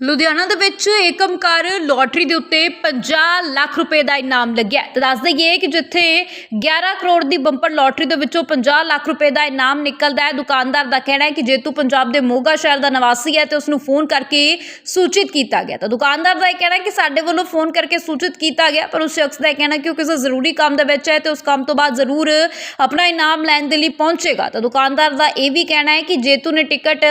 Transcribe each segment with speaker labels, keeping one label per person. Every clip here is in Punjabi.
Speaker 1: ਲੁਧਿਆਣਾ ਦੇ ਵਿੱਚ ਏਕਮਕਾਰ ਲੋਟਰੀ ਦੇ ਉੱਤੇ 50 ਲੱਖ ਰੁਪਏ ਦਾ ਇਨਾਮ ਲੱਗਿਆ ਹੈ। ਤੇ ਦੱਸ ਦਈਏ ਕਿ ਜਿੱਥੇ 11 ਕਰੋੜ ਦੀ ਬੰਪਰ ਲੋਟਰੀ ਦੇ ਵਿੱਚੋਂ 50 ਲੱਖ ਰੁਪਏ ਦਾ ਇਨਾਮ ਨਿਕਲਦਾ ਹੈ, ਦੁਕਾਨਦਾਰ ਦਾ ਕਹਿਣਾ ਹੈ ਕਿ ਜੇਤੂ ਪੰਜਾਬ ਦੇ ਮੋਗਾ ਸ਼ਹਿਰ ਦਾ ਨਿਵਾਸੀ ਹੈ ਤੇ ਉਸ ਨੂੰ ਫੋਨ ਕਰਕੇ ਸੂਚਿਤ ਕੀਤਾ ਗਿਆ ਤਾਂ ਦੁਕਾਨਦਾਰ ਦਾ ਇਹ ਕਹਿਣਾ ਹੈ ਕਿ ਸਾਡੇ ਵੱਲੋਂ ਫੋਨ ਕਰਕੇ ਸੂਚਿਤ ਕੀਤਾ ਗਿਆ, ਪਰ ਉਸ ਸ਼ਖਸ ਦਾ ਇਹ ਕਹਿਣਾ ਕਿ ਉਹ ਕਿਸੇ ਜ਼ਰੂਰੀ ਕੰਮ ਦੇ ਵਿੱਚ ਹੈ ਤੇ ਉਸ ਕੰਮ ਤੋਂ ਬਾਅਦ ਜ਼ਰੂਰ ਆਪਣਾ ਇਨਾਮ ਲੈਣ ਦੇ ਲਈ ਪਹੁੰਚੇਗਾ ਤਾਂ ਦੁਕਾਨਦਾਰ ਦਾ ਇਹ ਵੀ ਕਹਿਣਾ ਹੈ ਕਿ ਜੇਤੂ ਨੇ ਟਿਕਟ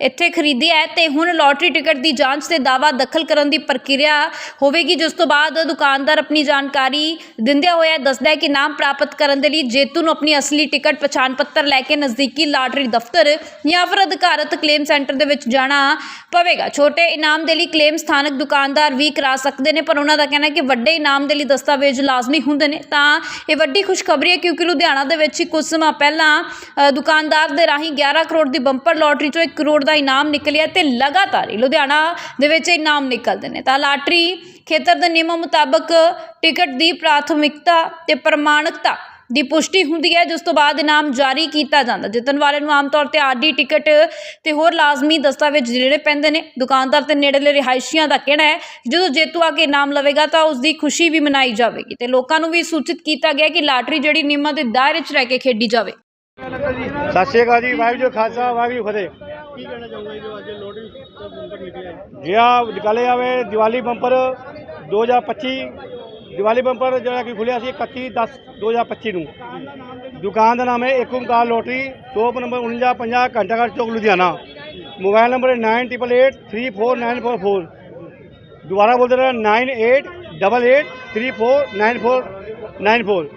Speaker 1: ਇੱਥੇ ਖਰੀਦੀ ਹੈ ਤੇ ਹੁਣ ਲੋਟਰੀ ਟਿਕਟ ਦੀ ਜਾਂਚ ਤੇ ਦਾਵਾ ਦਖਲ ਕਰਨ ਦੀ ਪ੍ਰਕਿਰਿਆ ਹੋਵੇਗੀ, ਜਿਸ ਤੋਂ ਬਾਅਦ ਦੁਕਾਨਦਾਰ ਆਪਣੀ ਜਾਣਕਾਰੀ ਦਿੰਦਿਆਂ ਹੋਇਆ ਦੱਸਦਾ ਹੈ ਕਿ ਨਾਮ ਪ੍ਰਾਪਤ ਕਰਨ ਦੇ ਲਈ ਜੇਤੂ ਨੂੰ ਆਪਣੀ ਅਸਲੀ ਟਿਕਟ ਪਛਾਣ ਪੱਤਰ ਲੈ ਕੇ ਨਜ਼ਦੀਕੀ ਲਾਟਰੀ ਦਫ਼ਤਰ ਜਾਂ ਫਿਰ ਅਧਿਕਾਰਤ ਕਲੇਮ ਸੈਂਟਰ ਦੇ ਵਿੱਚ ਜਾਣਾ ਪਵੇਗਾ। ਛੋਟੇ ਇਨਾਮ ਦੇ ਲਈ ਕਲੇਮ ਸਥਾਨਕ ਦੁਕਾਨਦਾਰ ਵੀ ਕਰਾ ਸਕਦੇ ਨੇ, ਪਰ ਉਹਨਾਂ ਦਾ ਕਹਿਣਾ ਹੈ ਕਿ ਵੱਡੇ ਇਨਾਮ ਦੇ ਲਈ ਦਸਤਾਵੇਜ਼ ਲਾਜ਼ਮੀ ਹੁੰਦੇ ਨੇ। ਤਾਂ ਇਹ ਵੱਡੀ ਖੁਸ਼ਖਬਰੀ ਹੈ ਕਿਉਂਕਿ ਲੁਧਿਆਣਾ ਦੇ ਵਿੱਚ ਹੀ ਕੁਝ ਸਮਾਂ ਪਹਿਲਾਂ ਦੁਕਾਨਦਾਰ ਦੇ ਰਾਹੀਂ 11 ਕਰੋੜ ਦੀ ਬੰਪਰ ਲੋਟਰੀ ਚੋਂ 1 ਕਰੋੜ ਦਾ ਇਨਾਮ ਨਿਕਲਿਆ ਤੇ ਲਗਾਤਾਰ ਹੀ ਲੁਧਿਆਣਾ ਦੇ ਵਿੱਚ ਇਨਾਮ ਨਿਕਲਦੇ ਨੇ। ਤਾਂ ਲਾਟਰੀ ਖੇਤਰ ਦੇ ਨਿਯਮਾਂ ਮੁਤਾਬਕ ਟਿਕਟ ਦੀ ਪ੍ਰਾਥਮਿਕਤਾ ਤੇ ਪ੍ਰਮਾਣਿਕਤਾ ਦੀ ਪੁਸ਼ਟੀ ਹੁੰਦੀ ਹੈ ਜਿਸ ਤੋਂ ਬਾਅਦ ਇਨਾਮ ਜਾਰੀ ਕੀਤਾ ਜਾਂਦਾ। ਜਿੱਤਣ ਵਾਲੇ ਨੂੰ ਆਮ ਤੌਰ ਤੇ ਆਰਡੀ ਟਿਕਟ ਤੇ ਹੋਰ ਲਾਜ਼ਮੀ ਦਸਤਾਵੇਜ਼ ਜਿਹੜੇ ਪੈਂਦੇ ਨੇ ਦੁਕਾਨਦਾਰ ਤੇ ਨੇੜਲੇ ਰਿਹਾਇਸ਼ੀਆਂ ਦਾ ਕਹਿਣਾ ਹੈ ਜਦੋਂ ਜੇਤੂ ਆ ਕੇ ਇਨਾਮ ਲਵੇਗਾ ਤਾਂ ਉਸ ਦੀ ਖੁਸ਼ੀ ਵੀ ਮਨਾਈ ਜਾਵੇਗੀ ਤੇ ਲੋਕਾਂ ਨੂੰ ਵੀ ਸੂਚਿਤ ਕੀਤਾ ਗਿਆ ਕਿ ਲਾਟਰੀ ਜਿਹੜੀ ਨਿਯਮਾਂ ਦੇ ਦਾਇਰੇ 'ਚ ਰਹਿ ਕੇ ਖੇਡੀ ਜਾਵੇ।
Speaker 2: ਸਤਿ ਸ਼੍ਰੀ ਅਕਾਲ ਜੀ ਵਾਹਿਗੁਰੂ ਖਾਲਸਾ ਵਾਹਿਗੁਰੂ ਫਤਿਹ।
Speaker 3: ਕੀ ਕਹਿਣਾ ਚਾਹੁੰਗਾ ਜੋ ਅੱਜ ਲੋਟਰੀ ਦਾ ਬੰਪਰ ਨਿਕਲਿਆ
Speaker 2: ਜਿਆ ਨਿਕਾਲੇ ਜਾਵੇ ਦੀਵਾਲੀ ਬੰਪਰ 2025 ਦੀਵਾਲੀ ਬੰਪਰ ਜਿਹੜਾ ਕਿ ਖੁੱਲਿਆ ਸੀ 31 10 2025 ਨੂੰ। ਦੁਕਾਨ ਦਾ ਨਾਮ ਹੈ Ek Omkar lottery, shop number 4950 Ghantaghar Chowk Ludhiana. Mobile number ਹੈ 9888349444 ਦੁਬਾਰਾ ਬੋਲਦੇ ਰਹੇ 9888349494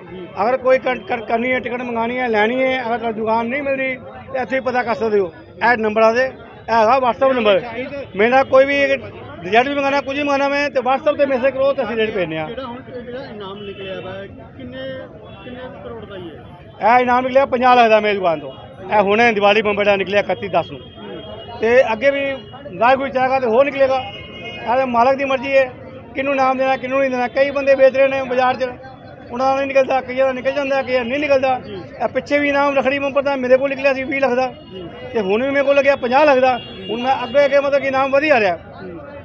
Speaker 2: ਅਗਰ ਕੋਈ ਕਰਨੀ ਹੈ, ਟਿਕਟ ਮੰਗਾਣੀ ਹੈ, ਲੈਣੀ ਹੈ, ਅਗਰ ਤੁਹਾਡੀ ਦੁਕਾਨ ਨਹੀਂ ਮਿਲ ਰਹੀ, ਤਾਂ ਇੱਥੇ ਪਤਾ ਕਰ ਸਕਦੇ ਹੋ। ਇਹ ਨੰਬਰ ਆ ਦੇ ਹੈਗਾ WhatsApp ਨੰਬਰ ਮੇਰਾ ਕੋਈ ਵੀ ਰਿਜ਼ਲਟ ਵੀ ਮੰਗਾਣਾ ਕੁਝ ਵੀ ਮੰਗਾਣਾ ਮੈਂ ਤੇ WhatsApp ਤੇ ਮੈਸੇਜ ਕਰੋ ਤੇ ਅਸੀਂ ਰੇਟ ਭੇਜਨੇ ਆ
Speaker 3: ਜਿਹੜਾ ਹੁਣ ਜਿਹੜਾ ਇਨਾਮ ਨਿਕਲਿਆ ਵਾ ਕਿੰਨੇ ਕਿੰਨੇ ਕਰੋੜ ਦਾ ਹੀ ਹੈ?
Speaker 2: ਇਹ ਇਨਾਮ ਨਿਕਲਿਆ 50 ਲੱਖ ਦਾ ਮੇਰੀ ਦੁਕਾਨ ਤੋਂ। ਇਹ ਹੁਣੇ ਦੀਵਾਲੀ ਬੰਬਰ ਦਾ ਨਿਕਲਿਆ 31 10 ਨੂੰ। ਤੇ ਅੱਗੇ ਵੀ ਵਾਹਿਗੁਰੂ ਚਾਹੇਗਾ ਤੇ ਹੋਰ ਨਿਕਲੇਗਾ। ਇਹ ਮਾਲਕ ਦੀ ਮਰਜ਼ੀ ਹੈ। ਕਿਹਨੂੰ ਨਾਮ ਦੇਣਾ ਕਿਹਨੂੰ ਨਹੀਂ ਦੇਣਾ। ਕਈ ਬੰਦੇ ਵੇਚ ਰਹੇ ਨੇ ਬਾਜ਼ਾਰ 'ਚ। ਉਹਨਾਂ ਦਾ ਨਹੀਂ ਨਿਕਲਦਾ ਕਈਆਂ ਦਾ ਨਿਕਲ ਜਾਂਦਾ ਕਈਆਂ ਦਾ ਨਹੀਂ ਨਿਕਲਦਾ। ਇਹ ਪਿੱਛੇ ਵੀ ਇਨਾਮ ਰਖੜੀ ਬੰਪਰ ਦਾ ਮੇਰੇ ਕੋਲ ਨਿਕਲਿਆ ਸੀ 20 ਲੱਖ ਦਾ। ਤੇ ਹੁਣ ਵੀ ਮੇਰੇ ਕੋਲ ਲੱਗਿਆ 50 ਲੱਖ ਦਾ। ਹੁਣ ਮੈਂ ਅੱਗੇ ਅੱਗੇ ਮਤਲਬ ਕਿ ਇਨਾਮ ਵਧੀਆ ਰਿਹਾ।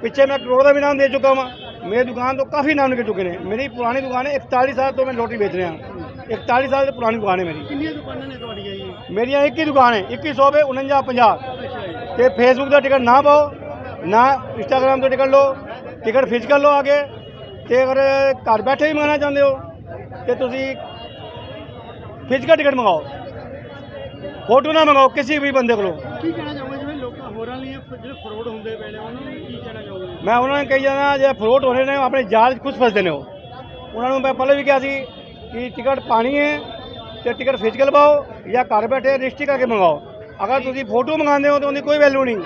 Speaker 2: ਪਿੱਛੇ ਮੈਂ ਕਰੋੜ ਦਾ ਵੀ ਇਨਾਮ ਦੇ ਚੁੱਕਾ ਵਾਂ। ਮੇਰੀ ਦੁਕਾਨ ਤੋਂ ਕਾਫੀ ਇਨਾਮ ਨਿਕਲ ਚੁੱਕੇ ਨੇ। ਮੇਰੀ ਪੁਰਾਣੀ ਦੁਕਾਨ ਹੈ 41 ਸਾਲ ਤੋਂ ਮੈਂ ਲੋਟਰੀ ਵੇਚ ਰਿਹਾ। 41 ਸਾਲ ਦੀ ਪੁਰਾਣੀ ਦੁਕਾਨ ਹੈ ਮੇਰੀ।
Speaker 3: ਕਿੰਨੀਆਂ ਦੁਕਾਨਾਂ ਨੇ ਤੁਹਾਡੀਆਂ ਜੀ?
Speaker 2: ਮੇਰੀਆਂ ਇੱਕ ਹੀ ਦੁਕਾਨ ਹੈ 2100 ਰੁਪਏ 49 50
Speaker 3: ਅੱਛਾ ਜੀ।
Speaker 2: ਤੇ ਫੇਸਬੁੱਕ ਦਾ ਟਿਕਟ ਨਾ ਪਾਓ ਨਾ ਇੰਸਟਾਗ੍ਰਾਮ ਤੋਂ ਟਿਕਟ ਲਓ। ਟਿਕਟ ਫਿਜ਼ੀਕਲ ਲਓ ਆਗੇ ਤੇ ਅਗਰ ਘਰ ਬੈਠੇ ਹੀ ਮੰਗਾਉਣਾ ਚਾਹੁੰਦੇ ਹੋ ਤੇ ਤੁਸੀਂ ਫਿਜ਼ੀਕਲ ਟਿਕਟ ਮੰਗਾਓ। ਫੋਟੋ ਨਾ ਮੰਗਾਓ ਕਿਸੇ ਵੀ ਬੰਦੇ ਕੋਲੋਂ।
Speaker 3: ਕੀ ਕਹਿਣਾ ਚਾਹੁੰਗਾ? ਜਿਵੇਂ ਲੋਕਾਂ ਹੋਰਾਂ ਲਈ ਜਿਹੜੇ ਫਰੋਡ ਹੁੰਦੇ ਪਏ ਨੇ ਉਹਨਾਂ ਨੂੰ ਕੀ ਕਹਿਣਾ ਚਾਹੋਗੇ?
Speaker 2: ਮੈਂ ਉਹਨਾਂ ਨੂੰ ਕਹੀ ਜਾਂਦਾ ਜੇ ਫਰੋਟ ਹੋ ਰਹੇ ਨੇ ਆਪਣੇ ਜਾਲ 'ਚ ਖੁਦ ਫਸਦੇ ਨੇ ਉਹ। ਉਹਨਾਂ ਨੂੰ ਮੈਂ ਪਹਿਲੇ ਵੀ ਕਿਹਾ ਸੀ ਕਿ ਟਿਕਟ ਪਾਣੀ ਹੈ ਤੇ ਟਿਕਟ ਫਿਜ਼ੀਕਲ ਪਾਓ ਜਾਂ ਘਰ ਬੈਠੇ ਰਜਿਸਟਰੀ ਕਰਕੇ ਮੰਗਾਓ। ਅਗਰ ਤੁਸੀਂ ਫੋਟੋ ਮੰਗਾਉਂਦੇ ਹੋ ਤਾਂ ਉਹਦੀ ਕੋਈ ਵੈਲਿਊ ਨਹੀਂ।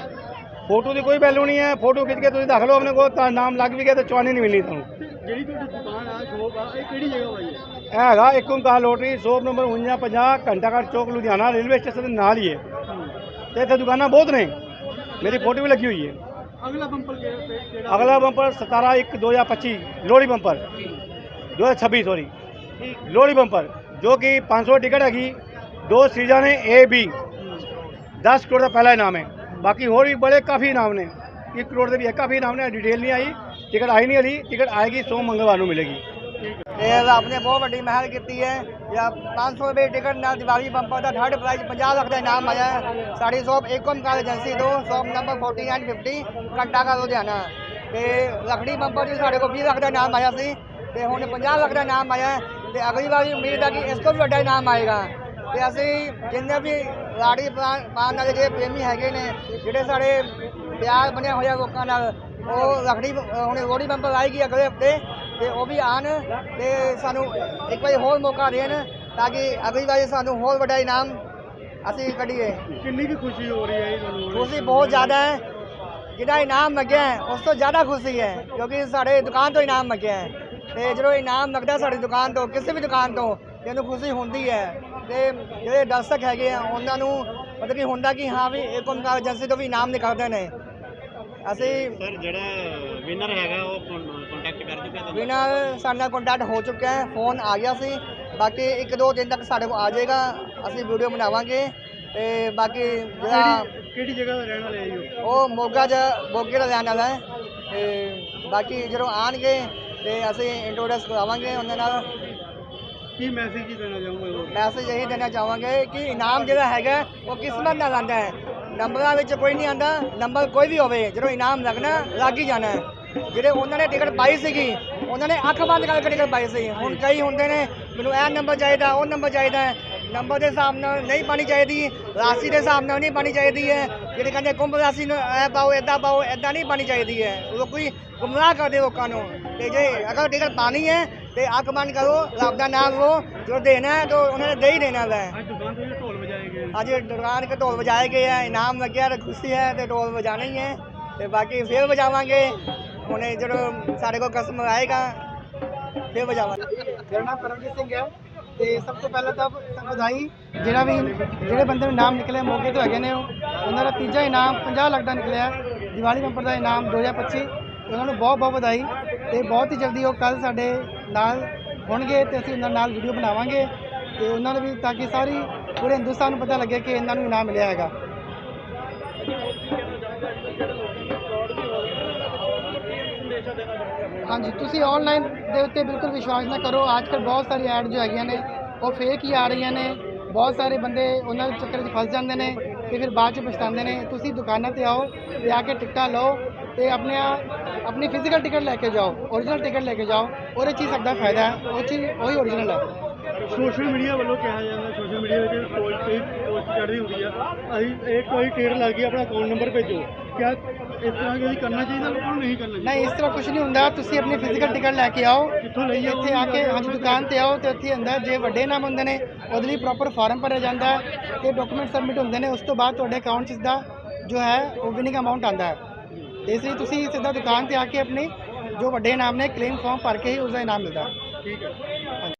Speaker 2: ਫੋਟੋ ਦੀ ਕੋਈ ਵੈਲਿਊ ਨਹੀਂ ਹੈ ਫੋਟੋ ਖਿੱਚ ਕੇ ਤੁਸੀਂ ਰੱਖ ਲਓ ਆਪਣੇ ਕੋਲ ਤਾਂ ਨਾਮ ਲੱਗ ਵੀ ਗਿਆ ਤਾਂ ਚੁਆਨੀ ਨਹੀਂ ਮਿਲਣੀ ਤੁਹਾਨੂੰ।
Speaker 3: ਜਿਹੜੀ ਤੁਹਾਡੀ ਦੁਕਾਨ ਆ ਸ਼ੋਪ ਆ ਇਹ ਕਿਹੜੀ ਜਗ੍ਹਾ ਵਾਈ ਹੈ?
Speaker 2: ਇਹ ਹੈਗਾ Ik Onkar lottery shop number 4950 Ghantaghar Chowk Ludhiana railway station ਦੇ ਨਾਲ ਹੀ ਹੈ। ਤੇ ਇੱਥੇ ਦੁਕਾਨਾਂ ਬਹੁਤ ਨੇ। ਮੇਰੀ ਫੋਟੋ ਵੀ ਲੱਗੀ ਹੋਈ ਹੈ।
Speaker 3: ਅਗਲਾ ਬੰਪਰ ਕਿਹੜਾ
Speaker 2: ਅਗਲਾ bumper 17 1 2025 Lohri bumper. 2026 sorry Lohri bumper ਜੋ ਕਿ 500 ਟਿਕਟ ਹੈਗੀ। ਦੋ ਸੀਜ਼ਨ ਹੈ ਏ ਬੀ 10 ਕਰੋੜ ਦਾ ਪਹਿਲਾ ਇਨਾਮ ਹੈ। ਬਾਕੀ ਹੋਰ ਵੀ ਬੜੇ ਕਾਫੀ ਇਨਾਮ ਨੇ। 1 ਕਰੋੜ ਦੇ ਵੀ ਹੈ, ਕਾਫੀ ਇਨਾਮ ਨੇ ਡਿਟੇਲ ਨਹੀਂ ਆਈ। ਟਿਕਟ ਆਈ ਨਹੀਂ ਹਲੀ ਟਿਕਟ ਆਏਗੀ, ਸੋਮ ਮੰਗਲਵਾਰ ਨੂੰ ਮਿਲੇਗੀ।
Speaker 4: ਇਹ ਰੱਬ ਨੇ ਬਹੁਤ ਵੱਡੀ ਮਿਹਰ ਕੀਤੀ ਹੈ। ਜਾਂ 500 ਰੁਪਏ ਟਿਕਟ ਨਾਲ ਦੀਵਾਲੀ ਬੰਪਰ ਦਾ ਥਰਡ ਪ੍ਰਾਈਜ਼ 50 ਲੱਖ ਦਾ ਇਨਾਮ ਆਇਆ ਸਾਡੀ ਸ਼ੋਪ ਏਕਮ ਕਾਰ ਏਜੰਸੀ ਤੋਂ ਸ਼ੋਪ ਨੰਬਰ 4950 ਘੰਟਾ ਕਾ ਲੁਧਿਆਣਾ ਤੇ ਰਖੜੀ ਬੰਪਰ ਦੀ ਸਾਡੇ ਕੋਲ 20 ਲੱਖ ਦਾ ਇਨਾਮ ਆਇਆ ਸੀ। ਤੇ ਹੁਣ 50 ਲੱਖ ਦਾ ਇਨਾਮ ਆਇਆ ਹੈ। ਤੇ ਅਗਲੀ ਵਾਰੀ ਉਮੀਦ ਹੈ ਕਿ ਇਸ ਤੋਂ ਵੀ ਵੱਡਾ ਇਨਾਮ ਆਏਗਾ। ਤੇ ਅਸੀਂ ਜਿੰਨੇ ਵੀ ਲਾੜੀ ਪਾਉਣ ਵਾਲੇ ਜਿਹੜੇ ਪ੍ਰੇਮੀ ਹੈਗੇ ਨੇ ਜਿਹੜੇ ਸਾਡੇ ਪਿਆਰ ਬਣਿਆ ਹੋਇਆ ਲੋਕਾਂ ਨਾਲ ਉਹ ਰਖੜੀ ਹੁਣ ਲੋਹੜੀ ਬੰਪਰ ਆਏਗੀ ਅਗਲੇ ਹਫ਼ਤੇ ਤੇ ਉਹ ਵੀ ਆਣ ਤੇ ਸਾਨੂੰ ਇੱਕ ਵਾਰੀ ਹੋਰ ਮੌਕਾ ਦੇਣ ਤਾਂ ਕਿ ਅਗਲੀ ਵਾਰੀ ਸਾਨੂੰ ਹੋਰ ਵੱਡਾ ਇਨਾਮ ਅਸੀਂ ਕੱਢੀਏ।
Speaker 3: ਕਿੰਨੀ ਕੁ ਖੁਸ਼ੀ ਹੋ ਰਹੀ ਹੈ ਤੁਹਾਨੂੰ?
Speaker 4: ਖੁਸ਼ੀ ਬਹੁਤ ਜ਼ਿਆਦਾ ਹੈ। ਜਿਹੜਾ ਇਨਾਮ ਲੱਗਿਆ ਹੈ, ਉਸ ਤੋਂ ਜ਼ਿਆਦਾ ਖੁਸ਼ੀ ਹੈ ਕਿਉਂਕਿ ਸਾਡੇ ਦੁਕਾਨ ਤੋਂ ਇਨਾਮ ਲੱਗਿਆ ਹੈ। ਤੇ ਜਦੋਂ ਇਨਾਮ ਲੱਗਦਾ ਸਾਡੀ ਦੁਕਾਨ ਤੋਂ ਕਿਸੇ ਵੀ ਦੁਕਾਨ ਤੋਂ ਤੇ ਇਹਨੂੰ ਖੁਸ਼ੀ ਹੁੰਦੀ ਹੈ। ਤੇ ਜਿਹੜੇ ਦਰਸ਼ਕ ਹੈਗੇ ਆ ਉਹਨਾਂ ਨੂੰ ਮਤਲਬ ਕਿ ਹੁੰਦਾ ਕਿ ਹਾਂ ਵੀ ਇੱਕ ਓਮਕਾਰ ਏਜੰਸੀ ਤੋਂ ਵੀ ਇਨਾਮ ਨਿਕਲਦੇ ਨੇ। ਅਸੀਂ
Speaker 3: ਸਰ ਜਿਹੜਾ ਵਿਨਰ ਹੈਗਾ ਉਹ ਕੰਟੈਕਟ ਕਰ ਚੁੱਕਿਆ ਤੁਹਾਨੂੰ
Speaker 4: ਬਿਨਾਂ ਸਾਡੇ ਨਾਲ ਕੰਟੈਕਟ ਹੋ ਚੁੱਕਿਆ ਹੈ ਫੋਨ ਆ ਗਿਆ ਸੀ। ਬਾਕੀ ਇੱਕ ਦੋ ਦਿਨ ਤੱਕ ਸਾਡੇ ਕੋਲ ਆ ਜਾਏਗਾ ਅਸੀਂ ਵੀਡੀਓ ਬਣਾਵਾਂਗੇ। ਤੇ ਬਾਕੀ ਜਿਹੜਾ
Speaker 3: ਕਿਹੜੀ ਕਿਹੜੀ ਜਗ੍ਹਾ ਦਾ ਰਹਿਣ ਵਾਲੇ ਆ ਜੀ ਉਹ?
Speaker 4: ਮੋਗਾ ਚ ਮੋਗੇ ਦਾ ਰਹਿਣ ਵਾਲਾ ਹੈ। ਤੇ ਬਾਕੀ ਜਦੋਂ ਆਣਗੇ ਤੇ ਅਸੀਂ ਇੰਟਰੋਡਿਊਸ ਕਰਾਵਾਂਗੇ ਉਹਨਾਂ ਨਾਲ।
Speaker 3: ਕੀ ਮੈਸੇਜ ਕੀ ਦੇਣਾ ਚਾਹੋਗੇ
Speaker 4: ਮੈਸੇਜ ਇਹੀ ਦੇਣਾ ਚਾਹਾਂਗੇ ਕਿ ਇਨਾਮ ਜਿਹੜਾ ਹੈਗਾ, ਉਹ ਕਿਸਮਤ ਨਾਲ ਆਉਂਦਾ ਹੈ। ਨੰਬਰਾਂ ਵਿੱਚ ਕੋਈ ਨਹੀਂ ਆਂਦਾ ਨੰਬਰ ਕੋਈ ਵੀ ਹੋਵੇ, ਜਦੋਂ ਇਨਾਮ ਲੱਗਣਾ, ਲੱਗ ਹੀ ਜਾਣਾ ਹੈ। ਜਿਹੜੇ ਉਹਨਾਂ ਨੇ ਟਿਕਟ ਪਾਈ ਸੀਗੀ, ਉਹਨਾਂ ਨੇ ਅੱਖ ਬੰਦ ਕਰਕੇ ਟਿਕਟ ਪਾਈ ਸੀ। ਹੁਣ ਕਈ ਹੁੰਦੇ ਨੇ, ਮੈਨੂੰ ਇਹ ਨੰਬਰ ਚਾਹੀਦਾ, ਉਹ ਨੰਬਰ ਚਾਹੀਦਾ ਨੰਬਰ ਦੇ ਹਿਸਾਬ ਨਾਲ ਨਹੀਂ ਪਾਣੀ ਚਾਹੀਦੀ, ਰਾਸ਼ੀ ਦੇ ਹਿਸਾਬ ਨਾਲ ਨਹੀਂ ਪਾਣੀ ਚਾਹੀਦੀ ਹੈ। ਜਿਹੜੇ ਕਹਿੰਦੇ ਕੁੰਭ ਰਾਸ਼ੀ ਨੂੰ ਐ ਪਾਓ ਇਦਾਂ ਪਾਓ ਇਦਾਂ ਨਹੀਂ ਪਾਣੀ ਚਾਹੀਦੀ ਹੈ। ਉਹ ਕੋਈ ਗੁੰਮਰਾਹ ਕਰਦੇ ਲੋਕਾਂ ਨੂੰ। ਤੇ ਜੇ ਅਗਰ ਟਿਕਟ ਪਾਣੀ ਹੈ ਤੇ ਅੱਖ ਬੰਦ ਕਰੋ ਰੱਬ ਦਾ ਨਾਮ ਲਓ ਜੋ ਦੇਣਾ ਹੈ ਤਾਂ ਉਹਨਾਂ ਨੇ ਦੇ ਹੀ ਦੇਣਾ ਹੈ
Speaker 3: ਅੱਜ ਦੁਕਾਨ ਤੋਂ ਜਿਹੜੇ ਢੋਲ ਵਜਾਏ ਗਏ।
Speaker 4: ਅੱਜ ਦੁਕਾਨ ਕੇ ਢੋਲ ਵਜਾਏ ਗਏ ਆ ਇਨਾਮ ਲੱਗਿਆ ਤੇ ਖੁਸ਼ੀ ਹੈ ਤੇ ਢੋਲ ਵਜਾਣੇ ਹੀ ਹੈ। ਤੇ ਬਾਕੀ ਫੇਰ ਵਜਾਵਾਂਗੇ। ਹੁਣੇ ਜਦੋਂ ਸਾਡੇ ਕੋਲ ਕਸਟਮਰ ਆਏਗਾ ਫੇਰ ਵਜਾਵਾਂਗੇ।
Speaker 5: ਮੇਰਾ ਨਾਮ ਪਰਮਜੀਤ ਸਿੰਘ ਹੈ ਤੇ ਸਭ ਤੋਂ ਪਹਿਲਾਂ ਤਾਂ ਵਧਾਈ ਜਿਹੜਾ ਵੀ ਜਿਹੜੇ ਬੰਦੇ ਨੂੰ ਇਨਾਮ ਨਿਕਲੇ ਮੌਕੇ ਤੋਂ ਹੈਗੇ ਨੇ ਉਹ ਉਹਨਾਂ ਦਾ ਤੀਜਾ ਇਨਾਮ 50 ਲੱਖ ਦਾ ਨਿਕਲਿਆ। ਦੀਵਾਲੀ ਬੰਪਰ ਦਾ ਇਨਾਮ 2025 ਉਹਨਾਂ ਨੂੰ ਬਹੁਤ ਬਹੁਤ ਵਧਾਈ ਤੇ ਬਹੁਤ ਹੀ ਜਲਦੀ ਉਹ ਕੱਲ ਸਾਡੇ ਨਾਲ ਹੋਣਗੇ ਤੇ ਅਸੀਂ ਉਹਨਾਂ ਨਾਲ ਵੀਡੀਓ ਬਣਾਵਾਂਗੇ ਤੇ ਉਹਨਾਂ ਨੂੰ ਵੀ ਤਾਂ ਕਿ ਸਾਰੀ ਪੂਰੇ ਹਿੰਦੁਸਤਾਨ ਨੂੰ ਪਤਾ ਲੱਗੇ ਕਿ ਇਹਨਾਂ ਨੂੰ ਇਨਾਮ ਮਿਲਿਆ ਹੈਗਾ। ਹਾਂਜੀ, ਤੁਸੀਂ ਆਨਲਾਈਨ ਦੇ ਉੱਤੇ ਬਿਲਕੁਲ ਵਿਸ਼ਵਾਸ ਨਾ ਕਰੋ। ਅੱਜ ਕੱਲ੍ਹ ਬਹੁਤ ਸਾਰੀ ਐਡ ਜੋ ਹੈਗੀਆਂ ਨੇ, ਉਹ ਫੇਕ ਹੀ ਆ ਰਹੀਆਂ ਨੇ। ਬਹੁਤ ਸਾਰੇ ਬੰਦੇ ਉਹਨਾਂ ਦੇ ਚੱਕਰ 'ਚ ਫਸ ਜਾਂਦੇ ਨੇ ਤੇ ਫਿਰ ਬਾਅਦ 'ਚ ਪਛਤਾਉਂਦੇ ਨੇ। ਤੁਸੀਂ ਦੁਕਾਨਾਂ ਤੇ ਆਓ ਤੇ ਆ ਕੇ ਟਿਕਟਾਂ ਲਓ। ਤੇ ਆਪਣੇ ਆਪਣੀ ਫਿਜ਼ੀਕਲ ਟਿਕਟ ਲੈ ਕੇ ਜਾਓ ਓਰੀਜਨਲ ਟਿਕਟ ਲੈ ਕੇ ਜਾਓ ਉਹਦੇ 'ਚ ਹੀ ਸਭ ਦਾ ਫਾਇਦਾ ਹੈ ਉਹ ਚੀਜ਼ ਉਹੀ ਓਰੀਜਨਲ ਹੈ।
Speaker 3: ਸੋਸ਼ਲ ਮੀਡੀਆ ਵੱਲੋਂ ਕਿਹਾ ਜਾਂਦਾ ਸੋਸ਼ਲ ਮੀਡੀਆ ਵਿੱਚ ਪੋਸਟ ਤੇ ਪੋਸਟ ਚੜ੍ਹਦੀ ਹੁੰਦੀ ਆ। ਅਸੀਂ ਇਹ ਕੋਈ ਟਿਕਟ ਲੱਗ ਗਈ ਆਪਣਾ ਅਕਾਊਂਟ ਨੰਬਰ ਭੇਜੋ। ਕਿਆ ਇਸ ਤਰ੍ਹਾਂ ਕਿ ਕਰਨਾ ਚਾਹੀਦਾ ਲੋਕਾਂ ਨੂੰ ਨਹੀਂ ਕਰਨਾ ਚਾਹੀਦਾ
Speaker 5: ਨਹੀਂ ਇਸ ਤਰ੍ਹਾਂ ਕੁਝ ਨਹੀਂ ਹੁੰਦਾ ਤੁਸੀਂ ਆਪਣੀ ਫਿਜ਼ੀਕਲ ਟਿਕਟ ਲੈ ਕੇ ਆਓ
Speaker 3: ਕਿੱਥੋਂ ਲਈ ਆਓ?
Speaker 5: ਇੱਥੇ ਆ ਕੇ ਹਾਂਜੀ ਦੁਕਾਨ ਤੇ ਆਓ। ਤੇ ਉੱਥੇ ਅੰਦਰ ਜੇ ਵੱਡੇ ਨਾਮ ਹੁੰਦੇ ਨੇ ਉਹਦੇ ਲਈ ਪ੍ਰੋਪਰ ਫਾਰਮ ਭਰਿਆ ਜਾਂਦਾ ਤੇ ਡਾਕੂਮੈਂਟ ਸਬਮਿਟ ਹੁੰਦੇ ਨੇ ਉਸ ਤੋਂ ਬਾਅਦ ਤੁਹਾਡੇ ਅਕਾਊਂਟ 'ਚ ਦਾ ਜੋ ਹੈ ਉਹ ਵਿਨਿੰਗ ਅਮਾਉਂਟ ਆਉਂਦਾ ਹੈ। ਇਸ ਲਈ ਤੁਸੀਂ ਸਿੱਧਾ ਦੁਕਾਨ ਤੇ ਆ ਕੇ ਆਪਣੇ ਜੋ ਵੱਡੇ ਇਨਾਮ ਨੇ ਕਲੇਮ ਫਾਰਮ ਭਰ ਕੇ ਹੀ ਉਸ ਦਾ ਇਨਾਮ ਮਿਲਦਾ।
Speaker 3: ਠੀਕ ਹੈ।